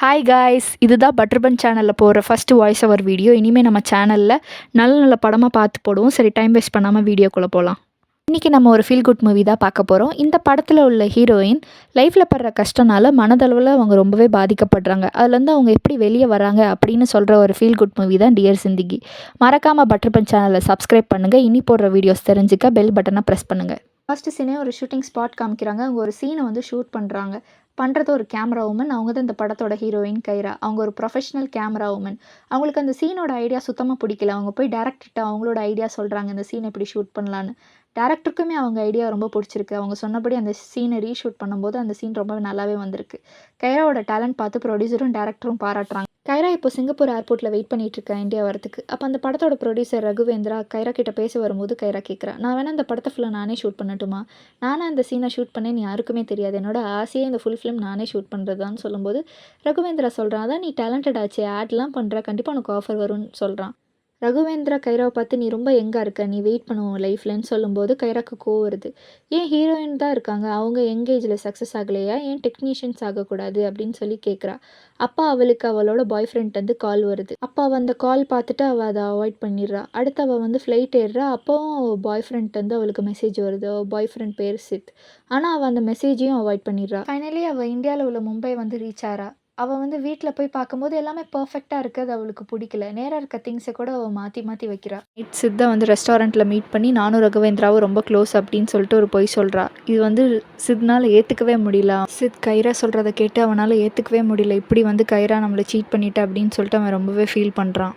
Hi guys இதுதான் பட்டர்பன் சேனலில் போகிற ஃபஸ்ட்டு வாய்ஸ் ஓவர் வீடியோ இனிமேல் நம்ம சேனலில் நல்ல நல்ல படமாக பார்த்து போடுவோம். சரி டைம் வேஸ்ட் பண்ணாமல் வீடியோக்குள்ளே போகலாம் இன்றைக்கி நம்ம ஒரு ஃபீல் குட் மூவி தான் பார்க்க போகிறோம் இந்த படத்தில் உள்ள ஹீரோயின் லைஃப்பில் படுற கஷ்டனால மனதளவில் அவங்க ரொம்பவே பாதிக்கப்படுறாங்க. அதுலேருந்து அவங்க எப்படி வெளியே வராங்க அப்படின்னு சொல்கிற ஒரு ஃபீல் குட் மூவி தான் டியர் சிந்திகி மறக்காமல் பட்டர்பன் சேனலை சப்ஸ்கிரைப் பண்ணுங்கள் இனி போடுற வீடியோஸ் தெரிஞ்சுக்க பெல் பட்டனை ப்ரெஸ் பண்ணுங்கள் ஃபஸ்ட்டு சீனே ஒரு ஷூட்டிங் ஸ்பாட் காமிக்கிறாங்க. அவங்க ஒரு சீனை வந்து ஷூட் பண்ணுறாங்க பண்ணுறது ஒரு கேமரா உமன் அவங்க தான் இந்த படத்தோட ஹீரோயின் கைரா. அவங்க ஒரு ப்ரொஃபஷனல் கேமரா உமன் அவங்களுக்கு அந்த சீனோட ஐடியா சுத்தமாக பிடிக்கல. அவங்க போய் டேரக்டர்கிட்ட அவங்களோட ஐடியா சொல்கிறாங்க இந்த சீன் எப்படி ஷூட் பண்ணலான்னு டேரக்டருக்குமே அவங்க ஐடியா ரொம்ப பிடிச்சிருக்கு. அவங்க சொன்னபடி அந்த சீனை ரீஷூட் பண்ணும்போது அந்த சீன் ரொம்ப நல்லாவே வந்திருக்கு. கைராவோட டேலண்ட் பார்த்து ப்ரொடியூசரும் டேரக்டரும் பாராட்டுறாங்க. கைரா இப்போ சிங்கப்பூர் ஏர்போர்ட்டில் வெயிட் பண்ணிட்டு இந்தியா வரத்துக்கு அப்போ அந்த படத்தோட ப்ரொடியூசர் ரகுவேந்திரா கைரா கிட்ட பேச வரும்போது கைரா கேட்குறா நான் வேணால் அந்த படத்தை ஃபுல்லாக நானே ஷூட் பண்ணட்டுமா? நானே அந்த சீனை ஷூட் பண்ணேன் யாருக்குமே தெரியாது. என்னோட ஆசையே இந்த ஃபுல் ஃபிலிம் நானே ஷூட் பண்ணுறதான்னு சொல்லும்போது ரகுவேந்திரா சொல்கிறான் அதான் நீ டேலண்டட் ஆச்சு ஆட்லாம் பண்ணுற கண்டிப்பாக உனக்கு ஆஃபர் வரும்னு சொல்கிறான் ரகுவேந்திரா கைராவை பார்த்து நீ ரொம்ப எங்கே இருக்க நீ வெயிட் பண்ணுவோம் லைஃப்லன்னு சொல்லும்போது கைராக்கு கோவம் வருது. ஏன் ஹீரோயின் தான் இருக்காங்க? அவங்க எங்கேஜில் சக்ஸஸ் ஆகலையா? ஏன் டெக்னீஷியன்ஸ் ஆகக்கூடாது? அப்படின்னு சொல்லி கேட்குறா அப்பா அவளுக்கு அவளோட பாய் ஃப்ரெண்ட் வந்து கால் வருது. அப்பா அந்த கால் பார்த்துட்டு அவள் அதை அவாய்ட் பண்ணிடுறா. அடுத்து அவள் வந்து ஃப்ளைட் ஏறுறா. அப்போவும் அவள் பாய் ஃப்ரெண்ட் வந்து அவளுக்கு மெசேஜ் வருது. அவள் பாய் ஃப்ரெண்ட் பேர் சித். ஆனால் அவள் அந்த மெசேஜையும் அவாய்ட் பண்ணிடுறா. ஃபைனலி அவள் இந்தியாவில் உள்ள மும்பை வந்து ரீச் ஆறா. அவள் வந்து வீட்டில் போய் பார்க்கும்போது எல்லாமே பர்ஃபெக்டாக இருக்குது அவளுக்கு பிடிக்கல. நேராக இருக்க திங்ஸை கூட அவள் மாற்றி மாற்றி வைக்கிறா. நைட் சித்தா வந்து ரெஸ்டாரண்ட்டில் மீட் பண்ணி நானும் ரகவேந்திராவும் ரொம்ப க்ளோஸ் அப்படின்னு சொல்லிட்டு ஒரு பொய் சொல்கிறா இது வந்து சித்னால் ஏற்றுக்கவே முடியல. சித் கைரா சொல்கிறத கேட்டு அவனால் ஏற்றுக்கவே முடியல. இப்படி வந்து கைரா நம்மளை சீட் பண்ணிட்டா அப்படின்னு சொல்லிட்டு அவன் ரொம்பவே ஃபீல் பண்ணுறான்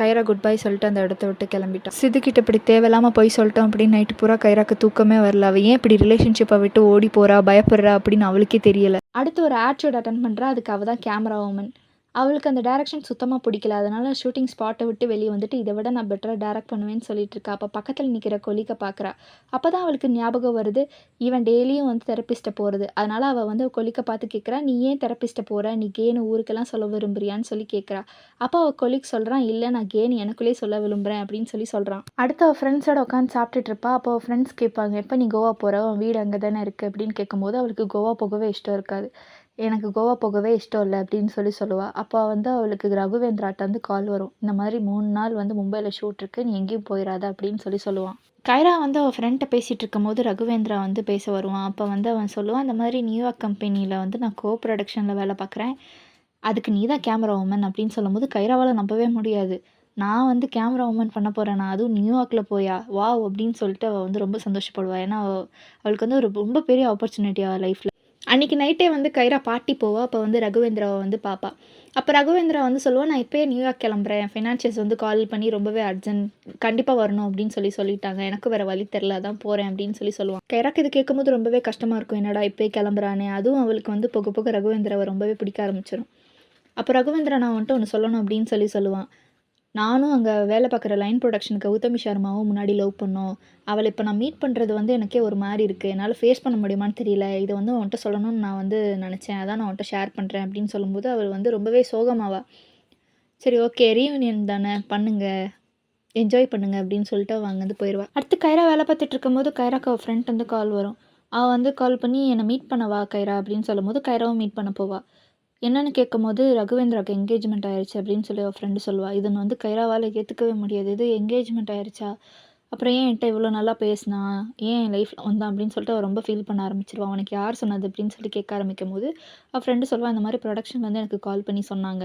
கைரா குட் பை சொல்லிட்டு அந்த இடத்த விட்டு கிளம்பிட்டான் சிதுக்கிட்ட இப்படி தேவையில்லாமல் போய் சொல்லிட்டோம் அப்படின்னு நைட்டு பூரா கைராக்கு தூக்கமே வரல. அவள் ஏன் இப்படி ரிலேஷன்ஷிப்பை விட்டு ஓடி போகிறா பயப்படுறா அப்படின்னு அவளுக்கே தெரியல. அடுத்து ஒரு ஆட் ஷூட் அட்டன் பண்ணுறா அதுக்கு அவள் தான் கேமரா உமன் அவளுக்கு அந்த டேரக்ஷன் சுத்தமாக பிடிக்கல. அதனால் ஷூட்டிங் ஸ்பாட்டை விட்டு வெளியே வந்துட்டு இதை விட நான் பெட்டராக டேரக்ட் பண்ணுவேன்னு சொல்லிட்டு இருக்கா. அப்போ பக்கத்தில் நிற்கிற கொலிக்க பார்க்குறா அப்போ தான் அவளுக்கு ஞாபகம் வருது இவன் டெய்லியும் வந்து தெரப்பிஸ்ட்டை போகிறது அதனால் அவள் வந்து கொலிக்க பார்த்து கேட்குறா நீ ஏன் தெரப்பிஸ்ட்டை போகிற நீ கேனு ஊருக்கெல்லாம் சொல்ல விரும்புறியான்னு சொல்லி கேட்குறா அப்போ அவள் கொலிக் சொல்கிறான் இல்லை நான் கேன் எனக்குள்ளே சொல்ல விரும்புகிறேன் அப்படின்னு சொல்லி சொல்கிறான் அடுத்து அவள் ஃப்ரெண்ட்ஸோட உட்காந்து சாப்பிட்டுட்டு இருப்பா. அப்போ அவள் ஃப்ரெண்ட்ஸ் கேட்பாங்க எப்போ நீ கோவா போகிற உன் வீடு அங்கே தானே இருக்குது அப்படின்னு கேட்கும்போது அவளுக்கு கோவா போகவே இஷ்டம் இருக்காது. எனக்கு கோவா போகவே இஷ்டம் இல்லை அப்படின்னு சொல்லி சொல்லுவாள் அப்போ வந்து அவளுக்கு ரகுவேந்திராட்ட வந்து கால் வரும். இந்த மாதிரி மூணு நாள் வந்து மும்பையில் ஷூட் இருக்குது நீ எங்கேயும் போயிடாத அப்படின்னு சொல்லி சொல்லுவான் கைரா வந்து அவள் ஃப்ரெண்ட்டை பேசிகிட்டு இருக்கும்போது ரகுவேந்திரா வந்து பேச வருவான் அப்போ வந்து அவன் சொல்லுவான் இந்த மாதிரி நியூயார்க் கம்பெனியில் வந்து நான் கோ ப்ரொடக்ஷனில் வேலை பார்க்குறேன் அதுக்கு நீ தான் கேமரா உமன் அப்படின்னு சொல்லும்போது கைராவால் நம்பவே முடியாது. நான் வந்து கேமரா உமன் பண்ண போகிறேன் நான் அதுவும் நியூயார்க்கில் போயா? வா அப்படின்னு சொல்லிட்டு அவள் வந்து ரொம்ப சந்தோஷப்படுவாள் ஏன்னா அவளுக்கு வந்து ஒரு ரொம்ப பெரிய ஆப்பர்ச்சுனிட்டி அவள் லைஃப்பில் அன்றைக்கி நைட்டே வந்து கைரா பாட்டி போவா அப்போ வந்து ரகுவேந்திராவை வந்து பார்ப்பா அப்போ ரகுவேந்திரா வந்து சொல்லுவான் நான் இப்போயே நியூயார்க் கிளம்புறேன். ஃபினான்ஷியஸ் வந்து கால் பண்ணி ரொம்பவே அர்ஜென்ட் கண்டிப்பாக வரணும் அப்படின்னு சொல்லி சொல்லிட்டாங்க. எனக்கு வேறு வழி தெரில தான் போகிறேன் அப்படின்னு சொல்லி சொல்லுவான் கைராக்கு இது கேட்கும்போது ரொம்பவே கஷ்டமாக இருக்கும். என்னடா இப்போயே கிளம்புறானே? அதுவும் அவளுக்கு வந்து போக போக ரகுவேந்திராவை ரொம்பவே பிடிக்க ஆரம்பிச்சிடும் அப்போ ரகுவேந்திரா நான் வந்துட்டு ஒன்று சொல்லணும் அப்படின்னு சொல்லி சொல்லுவான். நானும் அங்கே வேலை பார்க்குற லைன் ப்ரொடக்ஷனுக்கு கௌதமி சர்மாவும் முன்னாடி லவ் பண்ணோம். அவளை இப்போ நான் மீட் பண்ணுறது வந்து எனக்கே ஒரு மாதிரி இருக்குது என்னால் ஃபேஸ் பண்ண முடியுமான்னு தெரியல. இதை வந்து உன்கிட்ட சொல்லணும்னு நான் வந்து நினச்சேன். அதான் நான் உன்கிட்ட ஷேர் பண்ணுறேன் அப்படின்னு சொல்லும்போது அவள் வந்து ரொம்பவே சோகமாவா சரி ஓகே ரீயூனியன் தானே பண்ணுங்க. என்ஜாய் பண்ணுங்க அப்படின்னு சொல்லிட்டு அவள் அங்கேருந்து போயிடுவா அடுத்து கைரா வேலை பார்த்துட்டு இருக்கும்போது கைராக்கு அவள் ஃப்ரெண்ட் வந்து கால் வரும். அவள் வந்து கால் பண்ணி என்னை மீட் பண்ணவா கைரா? அப்படின்னு சொல்லும்போது கைராவும் மீட் பண்ண போவாள் என்னென்னு கேட்கும்போது ரகுவேந்திராவுக்கு என்கேஜ்மெண்ட் ஆயிடுச்சு அப்படின்னு சொல்லி அவள் ஃப்ரெண்டு சொல்லுவாள் இதன் வந்து கைராவால் ஏற்றுக்கவே முடியாது. இது என்கேஜ்மெண்ட் ஆயிடுச்சா அப்புறம் ஏன் என்கிட்ட இவ்வளோ நல்லா பேசினா? ஏன் என் லைஃப்பில் வந்தான்? அப்படின்னு சொல்லிட்டு அவள் ரொம்ப ஃபீல் பண்ண ஆரம்பிச்சிருவான் அவனுக்கு யார் சொன்னது? அப்படின்னு சொல்லி கேட்க ஆரம்பிக்கும் போது அவள் ஃப்ரெண்டு சொல்லுவாள் இந்த மாதிரி ப்ரொடக்ஷன் வந்து எனக்கு கால் பண்ணி சொன்னாங்க.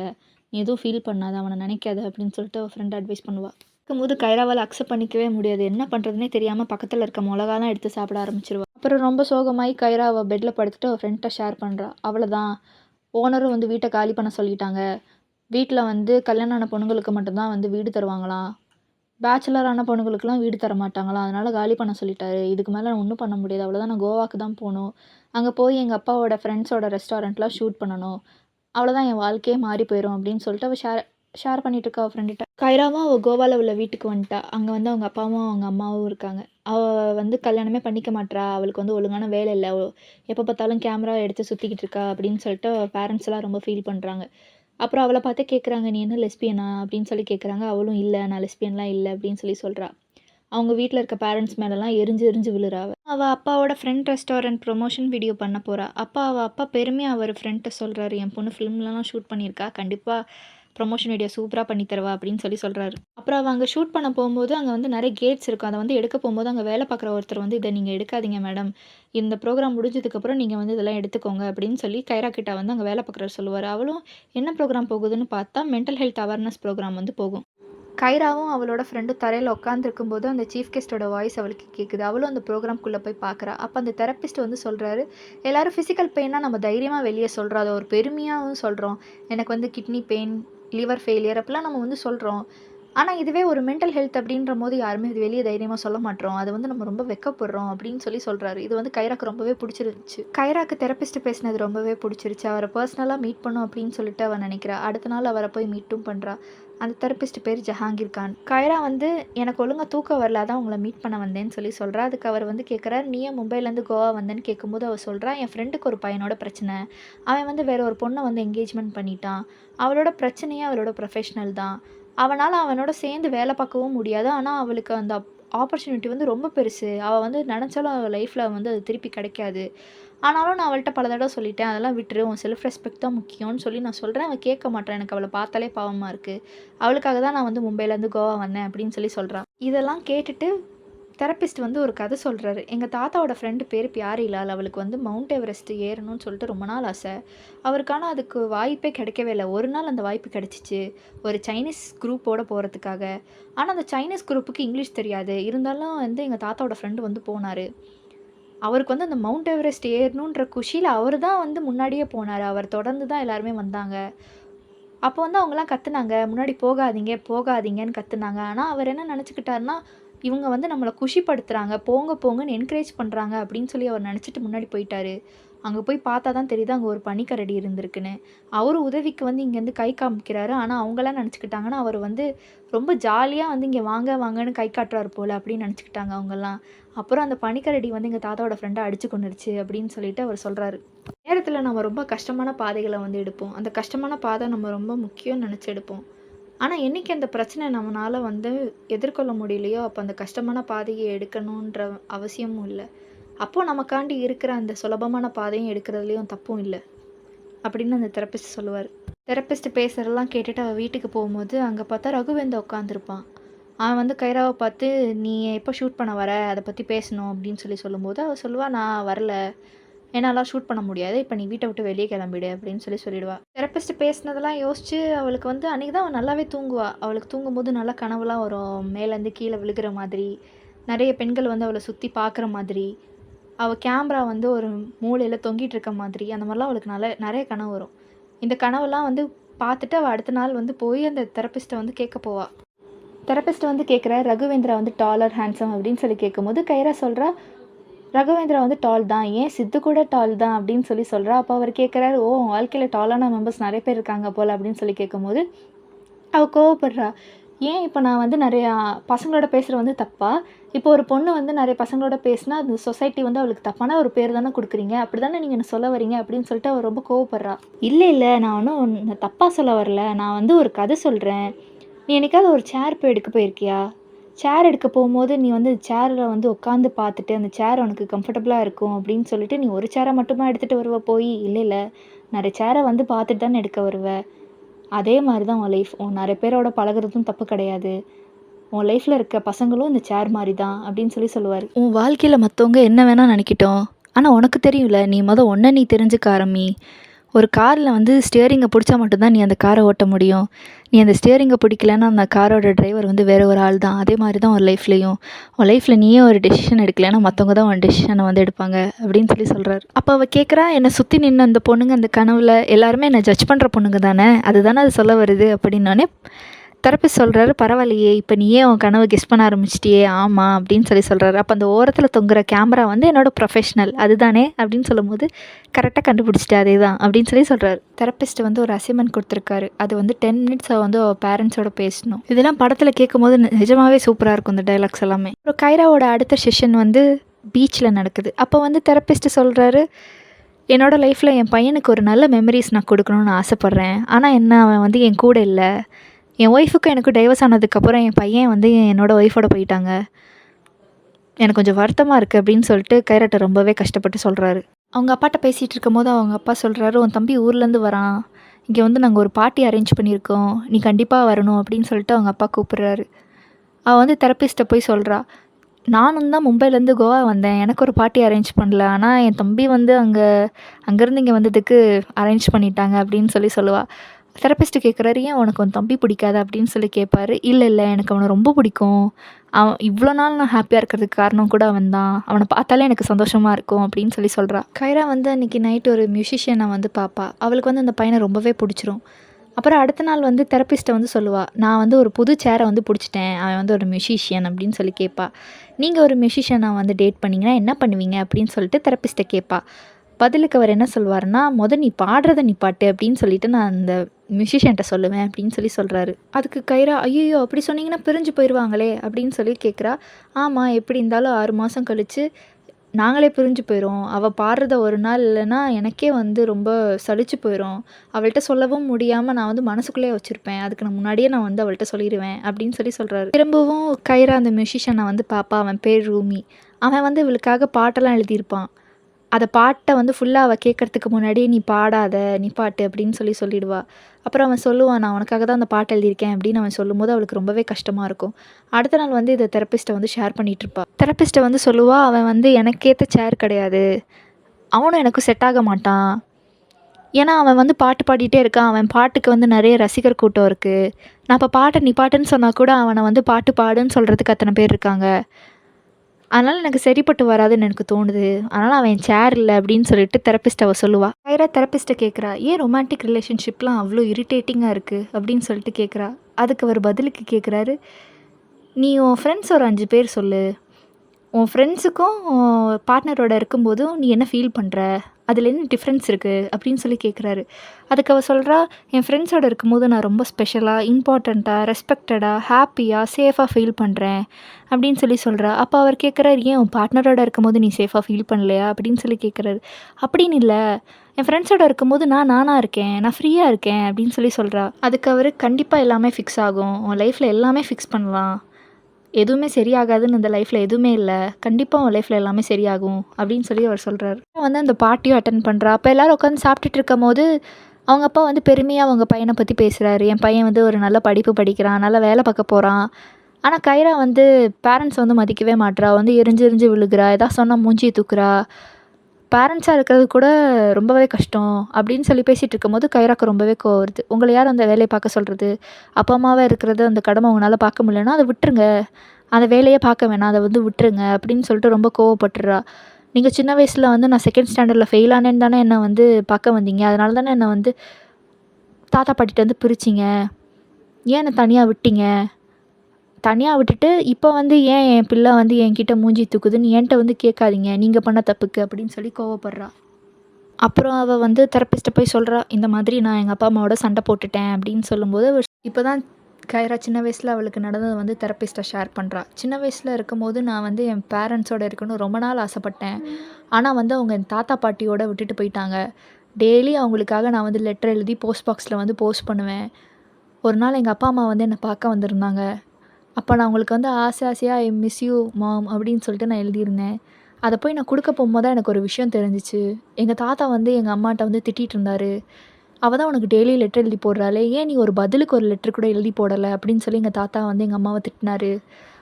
நீ எதுவும் ஃபீல் பண்ணாத அவனை நினைக்காத அப்படின்னு சொல்லிட்டு அவள் ஃப்ரெண்ட் அட்வைஸ் பண்ணுவாள் இருக்கும்போது கைராவால் அக்செப்ட் பண்ணிக்கவே முடியாது. என்ன பண்ணுறதுனே தெரியாமல் பக்கத்தில் இருக்க மிளகாலாம் எடுத்து சாப்பிட ஆரம்பிச்சிருவாள் அப்புறம் ரொம்ப சோகமாகி கைரா அவள் பெட்டில் படுத்துட்டு அவள் ஃப்ரெண்ட்டை ஷேர் பண்ணுறா அவ்வளோதான் ஓனரும் வந்து வீட்டை காலி பண்ண சொல்லிட்டாங்க. வீட்டில் வந்து கல்யாணம் ஆன பொண்ணுங்களுக்கு மட்டும்தான் வந்து வீடு தருவாங்களாம் பேச்சுலரான பொண்ணுங்களுக்குலாம் வீடு தர மாட்டாங்களாம் அதனால் காலி பண்ண சொல்லிட்டாரு. இதுக்கு மேலே நான் ஒன்றும் பண்ண முடியாது. அவ்வளோதான் நான் கோவாக்கு தான் போகணும். அங்கே போய் எங்கள் அப்பாவோட ஃப்ரெண்ட்ஸோட ரெஸ்டாரண்ட்லாம் ஷூட் பண்ணணும். அவ்வளோதான் என் வாழ்க்கையே மாறி போயிடும் அப்படின்னு சொல்லிட்டு அவள் ஷேர் ஷேர் பண்ணிட்டு இருக்கா அவள் ஃப்ரெண்டுகிட்ட கைராவும் அவள் கோவாவில் உள்ள வீட்டுக்கு வந்துட்டா. அங்கே வந்து அவங்க அப்பாவும் அவங்க அம்மாவும் இருக்காங்க. அவள் வந்து கல்யாணமே பண்ணிக்க மாட்றா. அவளுக்கு வந்து ஒழுங்கான வேலை இல்லை. எப்போ பார்த்தாலும் கேமரா எடுத்து சுற்றிக்கிட்டு இருக்கா அப்படின்னு சொல்லிட்டு பேரண்ட்ஸ் எல்லாம் ரொம்ப ஃபீல் பண்ணுறாங்க அப்புறம் அவளை பார்த்து கேட்குறாங்க நீ என்ன லெஸ்பியனா அப்படின்னு சொல்லி கேட்குறாங்க அவளும் இல்லை. நான் லெஸ்பியன்லாம் இல்லை. அப்படின்னு சொல்லி சொல்கிறா அவங்க வீட்டில் இருக்க பேரண்ட்ஸ் மேலெலாம் எரிஞ்சு எரிஞ்சு விழுறாவ அவள் அப்பாவோட ஃப்ரெண்ட் ரெஸ்டாரண்ட் ப்ரொமோஷன் வீடியோ பண்ண போகிறா அப்பா அவள் அப்பா பெருமையாக அவர் ஃப்ரெண்ட்டை சொல்கிறாரு என் பொண்ணு ஃபிலிம்லலாம் ஷூட் பண்ணியிருக்கா. கண்டிப்பாக ப்ரொமோஷன் வீடியோ சூப்பராக பண்ணி தருவா அப்படின்னு சொல்லி சொல்கிறாரு அப்புறம் அவள் அங்கே ஷூட் பண்ண போகும்போது அங்கே வந்து நிறைய கேட்ஸ் இருக்கும் அதை வந்து எடுக்க போகும்போது அங்கே வேலை பார்க்குற ஒருத்தர் வந்து இதை நீங்கள் எடுக்காதீங்க மேடம் இந்த ப்ரோக்ராம் முடிஞ்சதுக்கப்புறம் நீங்கள் வந்து இதெல்லாம் எடுத்துக்கோங்க. அப்படின்னு சொல்லி கைரா கிட்ட வந்து அங்கே வேலை பார்க்குற சொல்லுவார். அவளும் என்ன ப்ரோக்ராம் போகுதுன்னு பார்த்தா மென்டல் ஹெல்த் அவேர்னஸ் ப்ரோக்ராம் வந்து போகும். கைராவும் அவளோட ஃப்ரெண்டும் தரையில் உட்காந்துருக்கும் போது அந்த சீஃப் கெஸ்ட்டோட வாய்ஸ் அவளுக்கு கேட்குது அவளும் அந்த ப்ரோக்ராம்குள்ளே போய் பார்க்குறா. அப்போ அந்த தெரப்பிஸ்ட் வந்து சொல்கிறாரு எல்லாரும் ஃபிசிக்கல் பெயின்னா நம்ம தைரியமாக வெளியே சொல்கிறோம் அதை ஒரு பெருமையாகவும் சொல்கிறோம் எனக்கு வந்து கிட்னி பெயின் லிவர் ஃபெயிலியர் அப்படிலாம் நம்ம வந்து சொல்கிறோம் ஆனால் இதுவே ஒரு மென்டல் ஹெல்த் அப்படின்ற போது யாருமே இது வெளியே தைரியமாக சொல்ல மாட்டோம். அது வந்து நம்ம ரொம்ப வெக்கப்படுறோம் அப்படின்னு சொல்லி சொல்கிறாரு இது வந்து கைராக்கு ரொம்பவே பிடிச்சிருந்துச்சு. கைராக்கு தெரப்பிஸ்ட் பேசினது ரொம்பவே பிடிச்சிருச்சு. அவரை பர்சனலாக மீட் பண்ணும் அப்படின்னு சொல்லிட்டு அவன் நினைக்கிறா. அடுத்த நாள் அவரை போய் மீட்டும் பண்ணுறா அந்த தெரப்பிஸ்ட் பேர் ஜஹாங்கீர் கான். கைரா வந்து எனக்கு ஒழுங்காக தூக்கம் வரல அதான் உங்களை மீட் பண்ண வந்தேன்னு சொல்லி சொல்கிறா அதுக்கு அவர் வந்து கேட்குறாரு நீ ஏன் மும்பைலேருந்து கோவா வந்தேன்னு கேட்கும்போது அவர் சொல்கிறா என் ஃப்ரெண்டுக்கு ஒரு பையனோட பிரச்சனை. அவன் வந்து வேற ஒரு பொண்ணை வந்து என்கேஜ்மெண்ட் பண்ணிட்டான். அவளோட பிரச்சனையே அவளோட ப்ரொஃபஷனல் தான். அவனால் அவனோட சேர்ந்து வேலை பார்க்கவும் முடியாது. ஆனால் அவளுக்கு அந்த ஆப்பர்ச்சுனிட்டி வந்து ரொம்ப பெருசு. அவள் வந்து நினச்சாலும் அவள் லைஃப்பில் வந்து அது திருப்பி கிடைக்காது. ஆனாலும் நான் அவள்கிட்ட பல தடவை சொல்லிட்டேன் அதெல்லாம் விட்டுரு உன் செல்ஃப் ரெஸ்பெக்ட் தான் முக்கியம்னு சொல்லி நான் சொல்கிறேன் அவள் கேட்க மாட்டேன் எனக்கு அவளை பார்த்தாலே பாவமாக இருக்குது அவளுக்காக தான் நான் வந்து மும்பையிலேருந்து கோவா வந்தேன் அப்படின்னு சொல்லி சொல்கிறான் இதெல்லாம் கேட்டுட்டு தெரப்பிஸ்ட் வந்து ஒரு கதை சொல்கிறாரு எங்கள் தாத்தாவோட ஃப்ரெண்டு பேர் பியாரிலால். அவளுக்கு வந்து மவுண்ட் எவரெஸ்ட் ஏறணும்னு சொல்லிட்டு ரொம்ப நாள் ஆசை. அவருக்கான அதுக்கு வாய்ப்பே கிடைக்கவே இல்லை. ஒரு நாள் அந்த வாய்ப்பு கிடச்சிச்சு. ஒரு சைனீஸ் குரூப்போட போகிறதுக்காக ஆனால் அந்த சைனீஸ் குரூப்புக்கு இங்கிலீஷ் தெரியாது. இருந்தாலும் வந்து எங்கள் தாத்தாவோட ஃப்ரெண்டு வந்து போனார். அவருக்கு வந்து அந்த மவுண்ட் எவரெஸ்ட் ஏறணுன்ற குஷியில் அவர் தான் வந்து முன்னாடியே போனார். அவர் தொடர்ந்து தான் எல்லாருமே வந்தாங்க. அப்போ வந்து அவங்களாம் கற்றுனாங்க முன்னாடி போகாதீங்க போகாதீங்கன்னு கத்துனாங்க. ஆனால் அவர் என்ன நினச்சிக்கிட்டாருன்னா இவங்க வந்து நம்மளை குஷிப்படுத்துகிறாங்க போங்க போங்கன்னு என்கரேஜ் பண்ணுறாங்க அப்படின்னு சொல்லி அவர் நினச்சிட்டு முன்னாடி போயிட்டாரு. அங்கே போய் பார்த்தா தான் தெரியுது அங்கே ஒரு பனிக்கரடி இருந்திருக்குன்னு. அவரும் உதவிக்கு வந்து இங்கேருந்து கை காமிக்கிறாரு. ஆனால் அவங்களாம் நினச்சிக்கிட்டாங்கன்னா அவர் வந்து ரொம்ப ஜாலியாக வந்து இங்கே வாங்க வாங்கன்னு கை காட்டுறாரு போல் அப்படின்னு நினச்சிக்கிட்டாங்க அவங்கெல்லாம். அப்புறம் அந்த பனிக்கரடி வந்து எங்கள் தாத்தாவோட ஃப்ரெண்டை அடிச்சு கொண்டுருச்சு அப்படின்னு சொல்லிட்டு அவர் சொல்கிறாரு நேரத்தில் நம்ம ரொம்ப கஷ்டமான பாதைகளை வந்து எடுப்போம். அந்த கஷ்டமான பாதை நம்ம ரொம்ப முக்கியம் நினச்சி எடுப்போம். ஆனால் என்றைக்கு அந்த பிரச்சனை நம்மளால் வந்து எதிர்கொள்ள முடியலையோ அப்போ அந்த கஷ்டமான பாதையை எடுக்கணுன்ற அவசியமும் இல்லை. அப்போது நமக்காண்டி இருக்கிற அந்த சுலபமான பாதையும் எடுக்கிறதுலையும் தப்பும் இல்லை அப்படின்னு அந்த தெரப்பிஸ்ட் சொல்லுவார். தெரப்பிஸ்ட் பேசுகிறதெல்லாம் கேட்டுட்டு அவள் வீட்டுக்கு போகும்போது அங்கே பார்த்தா ரகுவேந்தா உட்காந்துருப்பான் அவன் வந்து கைராவை பார்த்து நீ எப்போ ஷூட் பண்ண வர? அதை பற்றி பேசணும் அப்படின்னு சொல்லி சொல்லும்போது அவள் சொல்லுவா நான் வரல. என்னால் ஷூட் பண்ண முடியாது. இப்போ நீ வீட்டை விட்டு வெளியே கிளம்பிடு அப்படின்னு சொல்லி சொல்லிடுவா. தெரப்பிஸ்ட் பேசினதெல்லாம் யோசிச்சு அவளுக்கு வந்து அன்றைக்கி தான் அவள் நல்லாவே தூங்குவா. அவளுக்கு தூங்கும்போது நல்லா கனவுலாம் வரும். மேலேருந்து கீழே விழுகிற மாதிரி. நிறைய பெண்கள் வந்து அவளை சுற்றி பார்க்குற மாதிரி. அவள் கேமரா வந்து ஒரு மூலையில் தொங்கிட்டு இருக்க மாதிரி. அந்த மாதிரிலாம் அவளுக்கு நல்ல நிறைய கனவு வரும். இந்த கனவெல்லாம் வந்து பார்த்துட்டு அவள் அடுத்த நாள் வந்து போய் அந்த தெரப்பிஸ்ட்டை வந்து கேட்க போவாள் தெரப்பிஸ்ட் வந்து கேட்குற ரகுவேந்திரா வந்து டாலர் ஹேண்ட்ஸம் அப்படின்னு சொல்லி கேட்கும்போது கைரா சொல்கிறா ரகவேந்திரா வந்து டால் தான். ஏன் சித்து கூட டால் தான் அப்படின்னு சொல்லி சொல்கிறா அப்போ அவர் கேட்குறாரு ஓ வாழ்க்கையில் டாலான மெம்பர்ஸ் நிறைய பேர் இருக்காங்க போல் அப்படின்னு சொல்லி கேட்கும்போது அவள் கோவப்படுறா. ஏன் இப்போ நான் வந்து நிறையா பசங்களோட பேசுகிற வந்து தப்பா? இப்போ ஒரு பொண்ணு வந்து நிறைய பசங்களோட பேசினா அந்த சொசைட்டி வந்து அவளுக்கு தப்பான ஒரு பேர் தானே கொடுக்குறீங்க. அப்படி தானே நீங்கள் என்ன சொல்ல வரீங்க? அப்படின்னு சொல்லிட்டு அவள் ரொம்ப கோவப்படுறா. இல்லை இல்லை நான் ஒன்றும் தப்பாக சொல்ல வரல. நான் வந்து ஒரு கதை சொல்கிறேன் நீ என்னைக்காவது ஒரு சேர் போய் எடுக்க போயிருக்கியா? சேர் எடுக்க போகும்போது நீ வந்து சேரில் வந்து உட்காந்து பார்த்துட்டு அந்த சேர் உனக்கு கம்ஃபர்டபுளாக இருக்கும் அப்படின்னு சொல்லிட்டு நீ ஒரு சேரை மட்டுமா எடுத்துகிட்டு வருவ போய்? இல்லை இல்லை. நிறைய சேரை வந்து பார்த்துட்டு தானே எடுக்க வருவ. அதே மாதிரி தான் உன் லைஃப் உன் நிறைய பேரோட பழகுறதும் தப்பு கிடையாது. உன் லைஃப்பில் இருக்க பசங்களும் இந்த சேர் மாதிரி தான் அப்படின்னு சொல்லி சொல்லுவார். உன் வாழ்க்கையில் மற்றவங்க என்ன வேணால் நினைக்கிட்டோம். ஆனால் உனக்கு தெரியும்ல நீ மொதல் ஒன்றை நீ தெரிஞ்சுக்க ஆரம்பி. ஒரு காரில் வந்து ஸ்டியரிங்கை பிடிச்சா மட்டும்தான் நீ அந்த காரை ஓட்ட முடியும். நீ அந்த ஸ்டியரிங்கை பிடிக்கலன்னா அந்த காரோட டிரைவர் வந்து வேறு ஒரு ஆள் தான். அதே மாதிரி தான் உன் லைஃப்லேயும் உன் லைஃப்பில் நீயே ஒரு டெசிஷன் எடுக்கலைன்னா மற்றவங்க தான் உன் டெசிஷனை வந்து எடுப்பாங்க அப்படின்னு சொல்லி சொல்கிறாரு அப்போ அவள் கேட்குறா என்னை சுற்றி நின்று அந்த பொண்ணுங்க அந்த கனவில் எல்லாருமே என்னை ஜட்ஜ் பண்ணுற பொண்ணுங்க தானே? அதுதானே அது சொல்ல வருது? அப்படின்னோடனே தெரப்பிஸ்ட் சொல்கிறாரு பரவாயில்லையே இப்போ நீயே உன் கனவை கெஸ் பண்ண ஆரம்பிச்சிட்டியே ஆமாம் அப்படின்னு சொல்லி சொல்கிறாரு அப்போ அந்த ஓரத்தில் தொங்குற கேமரா வந்து என்னோடய ப்ரொஃபஷ்னல் அதுதானே அப்படின்னு சொல்லும்போது கரெக்டாக கண்டுபிடிச்சிட்டு அதே தான் அப்படின்னு சொல்லி சொல்கிறாரு தெரப்பிஸ்ட் வந்து ஒரு அசைன்மெண்ட் கொடுத்துருக்காரு. அது வந்து டென் மினிட்ஸ் வந்து பேரண்ட்ஸோட பேசணும். இதெல்லாம் படத்தில் கேட்கும்போது நிஜமாவே சூப்பராக இருக்கும் இந்த டைலாக்ஸ் எல்லாமே. அப்புறம் கைராவோட அடுத்த செஷன் வந்து பீச்சில் நடக்குது. அப்போ வந்து தெரப்பிஸ்ட் சொல்கிறாரு என்னோடய லைஃப்பில் என் பையனுக்கு ஒரு நல்ல மெமரிஸ் நான் கொடுக்கணும்னு ஆசைப்பட்றேன். ஆனால் என்ன அவன் வந்து என் கூட இல்லை. என் ஒய்ஃபுக்கும் எனக்கு டைவர்ஸ் ஆனதுக்கப்புறம் என் பையன் வந்து என்னோடய ஒய்ஃபோட போயிட்டாங்க. எனக்கு கொஞ்சம் வருத்தமாக இருக்குது அப்படின்னு சொல்லிட்டு கைராட்ட ரொம்பவே கஷ்டப்பட்டு சொல்கிறாரு அவங்க அப்பாட்ட பேசிகிட்டு இருக்கும்போது அவங்க அப்பா சொல்கிறாரு உன் தம்பி ஊர்லேருந்து வரான். இங்கே வந்து நாங்கள் ஒரு பார்ட்டி அரேஞ்ச் பண்ணியிருக்கோம். நீ கண்டிப்பாக வரணும். அப்படின்னு சொல்லிட்டு அவங்க அப்பா கூப்பிட்றாரு. அவள் வந்து தெரப்பிஸ்ட்டை போய் சொல்கிறா நானும் தான் மும்பைலேருந்து கோவா வந்தேன். எனக்கு ஒரு பார்ட்டி அரேஞ்ச் பண்ணல. ஆனால் என் தம்பி வந்து அங்கே அங்கேருந்து இங்கே வந்ததுக்கு அரேஞ்ச் பண்ணிட்டாங்க. அப்படின்னு சொல்லி சொல்லுவாள் தெரப்பிஸ்ட்டு கேட்குறாரு ஏன் உனக்கு உன் தம்பி பிடிக்காது? அப்படின்னு சொல்லி கேட்பாரு இல்லை இல்லை எனக்கு அவனை ரொம்ப பிடிக்கும். அவன் இவ்வளோ நாள் நான் ஹாப்பியாக இருக்கிறதுக்கு காரணம் கூட அவன் தான். அவனை பார்த்தாலே எனக்கு சந்தோஷமாக இருக்கும் அப்படின்னு சொல்லி சொல்கிறா கைரா வந்து அன்றைக்கி நைட் ஒரு மியூசிஷியனை வந்து பார்ப்பா அவளுக்கு வந்து அந்த பையனை ரொம்பவே பிடிச்சிரும். அப்புறம் அடுத்த நாள் வந்து தெரப்பிஸ்ட்டை வந்து சொல்லுவாள் நான் வந்து ஒரு புது சேரை வந்து பிடிச்சிட்டேன். அவன் வந்து ஒரு மியூசிஷியன் அப்படின்னு சொல்லி கேட்பா நீங்கள் ஒரு மியூசிஷியனை வந்து டேட் பண்ணிங்கன்னா என்ன பண்ணுவீங்க? அப்படின்னு சொல்லிட்டு தெரப்பிஸ்ட்டை கேட்பா பதிலுக்கு அவர் என்ன சொல்வாருன்னா முத நீ பாடுறத நீ பாட்டு அப்படின்னு சொல்லிட்டு நான் அந்த மியூசிஷியன்ட்ட சொல்லுவேன் அப்படின்னு சொல்லி சொல்கிறாரு அதுக்கு கைரா ஐயோ அப்படி சொன்னீங்கன்னா பிரிஞ்சு போயிடுவாங்களே அப்படின்னு சொல்லி கேட்குறா ஆமாம் எப்படி இருந்தாலும் ஆறு மாதம் கழித்து நாங்களே பிரிஞ்சு போயிடும் அவள் பாடுறத ஒரு நாள் இல்லைன்னா எனக்கே வந்து ரொம்ப சலிச்சு போயிடும் அவள்கிட்ட சொல்லவும் முடியாமல் நான் வந்து மனசுக்குள்ளேயே வச்சுருப்பேன். அதுக்கு நான் முன்னாடியே நான் வந்து அவள்கிட்ட சொல்லிடுவேன் அப்படின்னு சொல்லி சொல்கிறாரு திரும்பவும் கைரா அந்த மியூசிஷியனை வந்து பாப்பா அவன் பேர் ரூமி. அவன் வந்து இவளுக்காக பாட்டெல்லாம் எழுதியிருப்பான். அதை பாட்டை வந்து ஃபுல்லாக அவள் கேட்குறதுக்கு முன்னாடியே நீ பாடாத நீ பாட்டு அப்படின்னு சொல்லி சொல்லிடுவா. அப்புறம் அவன் சொல்லுவான் நான் உனக்காக தான் அந்த பாட்டு எழுதியிருக்கேன் அப்படின்னு அவன் சொல்லும்போது அவளுக்கு ரொம்பவே கஷ்டமாக இருக்கும். அடுத்த நாள் வந்து இதை தெரப்பிஸ்ட்டை வந்து ஷேர் பண்ணிகிட்ருப்பா தெரப்பிஸ்ட்டை வந்து சொல்லுவா அவன் வந்து எனக்கேற்ற சேர் கிடையாது. அவனும் எனக்கும் செட் ஆக மாட்டான். ஏன்னா அவன் வந்து பாட்டு பாடிட்டே இருக்கான். அவன் பாட்டுக்கு வந்து நிறைய ரசிகர் கூட்டம் இருக்குது நான் இப்போ பாட்டை நீ பாட்டுன்னு சொன்னால் கூட அவனை வந்து பாட்டு பாடுன்னு சொல்கிறதுக்கு அத்தனை பேர் இருக்காங்க. அதனால் எனக்கு சரிப்பட்டு வராதுன்னு எனக்கு தோணுது. அதனால் அவன் சேர் இல்லை அப்படின்னு சொல்லிட்டு தெரப்பிஸ்ட் அவள் சொல்லுவாள் ஹைரா தெரப்பிஸ்ட்டை கேட்குறா ஏன் ரொமான்டிக் ரிலேஷன்ஷிப்லாம் அவ்வளோ இரிட்டேட்டிங்காக இருக்குது அப்படின்னு சொல்லிட்டு கேட்குறா அதுக்கு அவர் பதிலுக்கு கேட்குறாரு நீ உன் ஃப்ரெண்ட்ஸ் ஒரு அஞ்சு பேர் சொல்லு. உன் ஃப்ரெண்ட்ஸுக்கும் பார்ட்னரோட இருக்கும்போதும் நீ என்ன ஃபீல் பண்ணுற அதில் என்ன டிஃப்ரென்ஸ் இருக்குது அப்படின்னு சொல்லி கேட்குறாரு அதுக்கு அவள் சொல்கிறா என் ஃப்ரெண்ட்ஸோட இருக்கும்போது நான் ரொம்ப ஸ்பெஷலாக இம்பார்ட்டண்ட்டாக ரெஸ்பெக்டடாக ஹாப்பியாக சேஃபாக ஃபீல் பண்ணுறேன் அப்படின்னு சொல்லி சொல்கிறா அப்போ அவர் கேட்குறாரு ஏன் உன் பார்ட்னரோட இருக்கும்போது நீ சேஃபாக ஃபீல் பண்ணலையா? அப்படின்னு சொல்லி கேட்குறாரு அப்படின்னு இல்லை. என் ஃப்ரெண்ட்ஸோட இருக்கும்போது நான் நானாக இருக்கேன் நான் ஃப்ரீயாக இருக்கேன் அப்படின்னு சொல்லி சொல்கிறா அதுக்கு அவர் கண்டிப்பாக எல்லாமே ஃபிக்ஸ் ஆகும். உன் லைஃப்பில் எல்லாமே ஃபிக்ஸ் பண்ணலாம். எதுவுமே சரியாகாதுன்னு இந்த லைஃப்பில் எதுவுமே இல்லை. கண்டிப்பாக உன் லைஃப்பில் எல்லாமே சரியாகும் அப்படின்னு சொல்லி அவர் சொல்கிறார் வந்து அந்த பார்ட்டியும் அட்டன் பண்ணுறா அப்போ எல்லோரும் உட்காந்து சாப்பிட்டுட்டு இருக்கும் போது அவங்க அப்பா வந்து பெருமையாக அவங்க பையனை பற்றி பேசுகிறாரு என் பையன் வந்து ஒரு நல்ல படிப்பு படிக்கிறான் நல்லா வேலை பார்க்க போகிறான் ஆனால் கைரா வந்து பேரண்ட்ஸ் வந்து மதிக்கவே மாட்றா. வந்து எரிஞ்சு எரிஞ்சு விழுகிறா. எதாவது சொன்னால் மூஞ்சி தூக்குறா. பேரண்ட்ஸாக இருக்கிறது கூட ரொம்பவே கஷ்டம் அப்படின்னு சொல்லி பேசிகிட்டு இருக்கும்போது கைராக்கு ரொம்பவே கோவம் வருது. உங்களை யார் அந்த வேலையை பார்க்க சொல்கிறது அப்பா அம்மாவாக இருக்கிறது அந்த கடமை உங்களால் பார்க்க முடியலன்னா அதை விட்டுருங்க. அந்த வேலையை பார்க்க வேணாம் அதை வந்து விட்டுருங்க அப்படின்னு சொல்லிட்டு ரொம்ப கோவப்பட்டுறா. நீங்கள் சின்ன வயசில் வந்து நான் செகண்ட் ஸ்டாண்டர்டில் ஃபெயில் ஆனேன்னு தானே என்னை வந்து பார்க்க வந்தீங்க. அதனால தானே என்னை வந்து தாத்தா பாட்டிகிட்ட வந்து பிரிச்சிங்க. ஏன் என்னை தனியாக விட்டீங்க? தனியாக விட்டுட்டு இப்போ வந்து ஏன் என் பிள்ளை வந்து என்கிட்ட மூஞ்சி தூக்குதுன்னு என்கிட்ட வந்து கேட்காதீங்க. நீங்கள் பண்ண தப்புக்கு அப்படின்னு சொல்லி கோவப்படுறா. அப்புறம் அவள் வந்து தெரப்பிஸ்ட்டை போய் சொல்கிறா இந்த மாதிரி நான் எங்கள் அப்பா அம்மாவோட சண்டை போட்டுட்டேன் அப்படின்னு சொல்லும்போது இப்போ தான் கைரா சின்ன வயசில் அவளுக்கு நடந்ததை வந்து தெரப்பிஸ்ட்டை ஷேர் பண்ணுறா சின்ன வயசில் இருக்கும்போது நான் வந்து என் பேரண்ட்ஸோட இருக்கணும் ரொம்ப நாள் ஆசைப்பட்டேன். ஆனால் வந்து அவங்க என் தாத்தா பாட்டியோட விட்டுட்டு போயிட்டாங்க. டெய்லி அவங்களுக்காக நான் வந்து லெட்டர் எழுதி போஸ்ட் பாக்ஸில் வந்து போஸ்ட் பண்ணுவேன். ஒரு நாள் எங்கள் அப்பா அம்மா வந்து என்னை பார்க்க வந்திருந்தாங்க. அப்போ நான் உங்களுக்கு வந்து ஆசை ஆசையாக ஐ மிஸ் யூ மாம் அப்படின்னு சொல்லிட்டு நான் எழுதியிருந்தேன். அதை போய் நான் கொடுக்க போகும்போது தான் எனக்கு ஒரு விஷயம் தெரிஞ்சிச்சு. எங்கள் தாத்தா வந்து எங்கள் அம்மாட்ட வந்து திட்டிகிட்டு இருந்தார். அவள் தான் உனக்கு டெய்லி லெட்டர் எழுதி போடுறாளே. ஏன் நீ ஒரு பதிலுக்கு ஒரு லெட்டர் கூட எழுதி போடலை? அப்படின்னு சொல்லி எங்கள் தாத்தா வந்து எங்கள் அம்மாவை திட்டினாரு.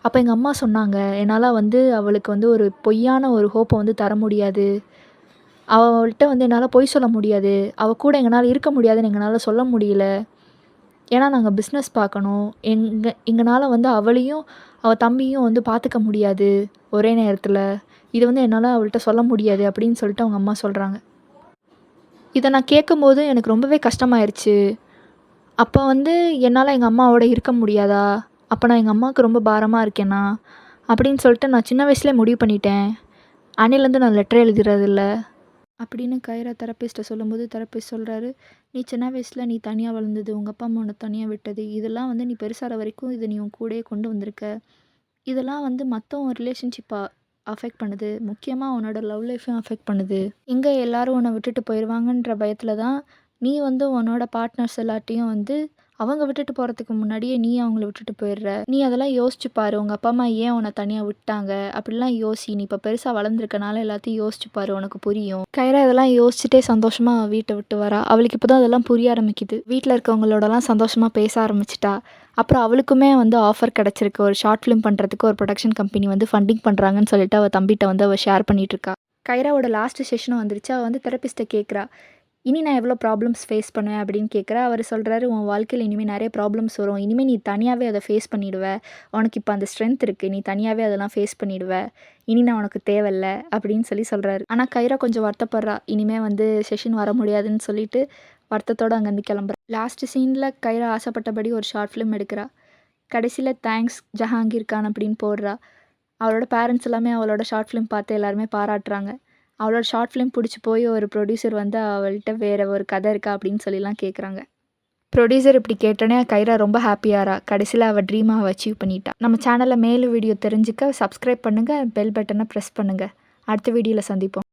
அப்போ எங்கள் அம்மா சொன்னாங்க என்னால் வந்து அவளுக்கு வந்து ஒரு பொய்யான ஒரு ஹோப்பை வந்து தர முடியாது. அவள்கிட்ட வந்து என்னால் பொய் சொல்ல முடியாது. அவள் கூட எங்களால் இருக்க முடியாதுன்னு எங்களால் சொல்ல முடியல. ஏன்னா நாங்கள் பிஸ்னஸ் பார்க்கணும். எங்கள் எங்களால் வந்து அவளையும் அவள் தம்பியும் வந்து பார்த்துக்க முடியாது ஒரே நேரத்தில். இது வந்து என்னால் அவள்கிட்ட சொல்ல முடியாது அப்படின்னு சொல்லிட்டு அவங்க அம்மா சொல்கிறாங்க இதை நான் கேட்கும்போது எனக்கு ரொம்பவே கஷ்டமாயிருச்சு. அப்போ வந்து என்னால் எங்கள் அம்மாவோட இருக்க முடியாதா? அப்போ நான் எங்கள் அம்மாவுக்கு ரொம்ப பாரமாக இருக்கேனா? அப்படின்னு சொல்லிட்டு நான் சின்ன வயசுலேயே முடிவு பண்ணிட்டேன். அன்னிலேருந்து நான் லெட்டர் எழுதுறதில்ல. அப்படின்னு கைரா தெரப்பிஸ்ட்டை சொல்லும்போது தெரப்பிஸ்ட் சொல்கிறாரு நீ சின்ன வயசில் நீ தனியாக வளர்ந்தது உங்கள் அப்பா அம்மா உன்னை தனியாக விட்டது இதெல்லாம் வந்து நீ பெருசாகிற வரைக்கும் இதை நீ உன் கூடயே கொண்டு வந்திருக்க. இதெல்லாம் வந்து மற்றவங்க ரிலேஷன்ஷிப்பாக அஃபெக்ட் பண்ணுது முக்கியமாக உன்னோட லவ் லைஃப்பையும் அஃபெக்ட் பண்ணுது. எங்கே எல்லோரும் உன்னை விட்டுட்டு போயிடுவாங்கன்ற பயத்தில் தான் நீ வந்து உன்னோட பார்ட்னர்ஸ் எல்லாட்டையும் வந்து அவங்க விட்டுட்டு போகிறதுக்கு முன்னாடியே நீ அவங்கள விட்டுட்டு போயிடுற. நீ அதெல்லாம் யோசிச்சு பாரு. உங்கள் அப்பா அம்மா ஏன் உன்னை தனியாக விட்டாங்க? அப்படிலாம் யோசி. நீ இப்போ பெருசாக வளர்ந்துருக்கனால எல்லாத்தையும் யோசிச்சு பாரு. உனக்கு புரியும். கைரா இதெல்லாம் யோசிச்சுட்டே சந்தோஷமாக வீட்டை விட்டு வரா. அவளுக்கு இப்போ தான் அதெல்லாம் புரிய ஆரம்பிக்குது. வீட்டில் இருக்கவங்களோடலாம் சந்தோஷமாக பேச ஆரம்பிச்சிட்டா. அப்புறம் அவளுக்குமே வந்து ஆஃபர் கிடச்சிருக்கு. ஒரு ஷார்ட் ஃபிலிம் பண்ணுறதுக்கு ஒரு ப்ரொடக்ஷன் கம்பெனி வந்து ஃபண்டிங் பண்ணுறாங்கன்னு சொல்லிட்டு அவள் தம்பிகிட்ட வந்து அவள் ஷேர் பண்ணிட்டு இருக்கா. கைராவோட லாஸ்ட் செஷனும் வந்துருச்சு. அவள் வந்து தெரப்பிஸ்ட்டை கேட்குறா இனி நான் எவ்வளோ ப்ராப்ளம்ஸ் ஃபேஸ் பண்ணுவேன் அப்படின்னு கேட்குறா அவர் சொல்கிறாரு உன் வாழ்க்கையில் இனிமேல் நிறைய ப்ராப்ளம்ஸ் வரும். இனிமேல் நீ தனியாகவே அதை ஃபேஸ் பண்ணிடுவ. உனக்கு இப்போ அந்த ஸ்ட்ரென்த் இருக்குது நீ தனியாகவே அதெல்லாம் ஃபேஸ் பண்ணிடுவ. இனி நான் உனக்கு தேவையில்ல. அப்படின்னு சொல்லி சொல்கிறாரு ஆனால் கைரா கொஞ்சம் வருத்தப்படுறா. இனிமேல் வந்து செஷன் வர முடியாதுன்னு சொல்லிட்டு வருத்தத்தோடு அங்கேருந்து கிளம்புறா. லாஸ்ட் சீனில் கைரா ஆசைப்பட்டபடி ஒரு ஷார்ட் ஃபிலிம் எடுக்கிறா. கடைசியில் தேங்க்ஸ் ஜஹாங்கீர் கான் அப்படின்னு போடுறா. அவளோட பேரண்ட்ஸ் எல்லாமே அவளோட ஷார்ட் ஃபிலிம் பார்த்து எல்லாருமே பாராட்டுறாங்க. அவளோட ஷார்ட் ஃபிலிம் பிடிச்சி போய் ஒரு ப்ரொடியூசர் வந்து அவள்கிட்ட வேறு ஒரு கதை இருக்கா அப்படின்னு சொல்லிலாம் கேட்குறாங்க ப்ரொடியூசர் இப்படி கேட்டோன்னே கைரா ரொம்ப ஹாப்பியாரா கடைசியில் அவள் ட்ரீமாக அவள் அச்சீவ் பண்ணிட்டா. நம்ம சேனலில் மேலும் வீடியோ தெரிஞ்சுக்க சப்ஸ்கிரைப் பண்ணுங்கள் பெல் பட்டனை ப்ரெஸ் பண்ணுங்கள் அடுத்த வீடியோவில் சந்திப்போம்.